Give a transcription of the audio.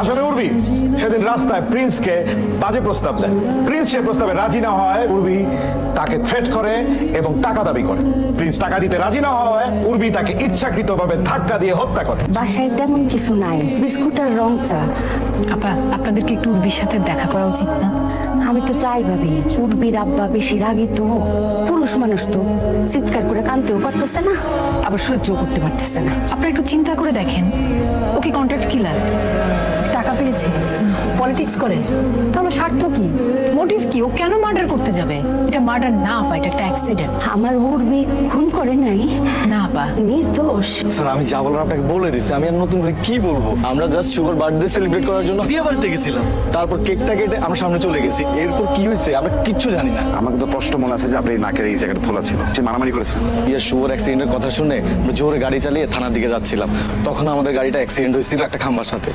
আসলে উর্বি সেদিন রাস্তায় প্রিন্সকে বাজে প্রস্তাব দেয়। প্রিন্স সে প্রস্তাবে রাজি না হয় উর্বি তাকে থ্রেট করে এবং টাকা দাবি করে। প্রিন্স টাকা দিতে রাজি না হয় উর্বি তাকে ইচ্ছাকৃতভাবে ধাক্কা দিয়ে হত্যা করে। বাসায় তেমন কিছু নাই। বিস্কুট আর রং চা। আপা আপনাদেরকে একটু উর্বির সাথে দেখা করা উচিত না? আমি তো চাই ভাবি উর্বির আব্বা বেশি রাগি তো পুরুষ মানুষ তো। চিৎকার করে কানতেও পারতেছে না আবার সহ্য করতে পারতেছে না। আপনারা একটু চিন্তা করে দেখেন। ও কি কন্ট্রাক্ট কিলার টাকা পলিটিক্স করে। তাহলে স্বার্থ কি? মোটিভ কি? ও কেন মার্ডার করতে যাবে? এটা মার্ডার না আপা এটা একটা অ্যাক্সিডেন্ট আমার উর্বি খুন করে নাই। না আপা নির্দোষ। স্যার আমি যা বলার আপনাকে বলে দিচ্ছি আমি আর নতুন করে কি বলব? আমরা জাস্ট শুভর বার্থডে সেলিব্রেট করার জন্য বিয়ে বাড়িতে গেছিলাম। তারপর কেকটা কেটে আমরা সামনে চলে গেছি। এরপর কি হয়েছে? আমরা কিচ্ছু জানি না। আমাকে তো কষ্ট মনে আছে যে আপনি এই নাকের এই জায়গাটা খোলা ছিল। সে মারামারি করেছিল ইয়ে শুভর অ্যাক্সিডেন্টের কথা শুনে আমরা জোরে গাড়ি চালিয়ে থানার দিকে যাচ্ছিলাম। তখন আমাদের গাড়িটা অ্যাক্সিডেন্ট হয়েছিল একটা খাম্বার সাথে।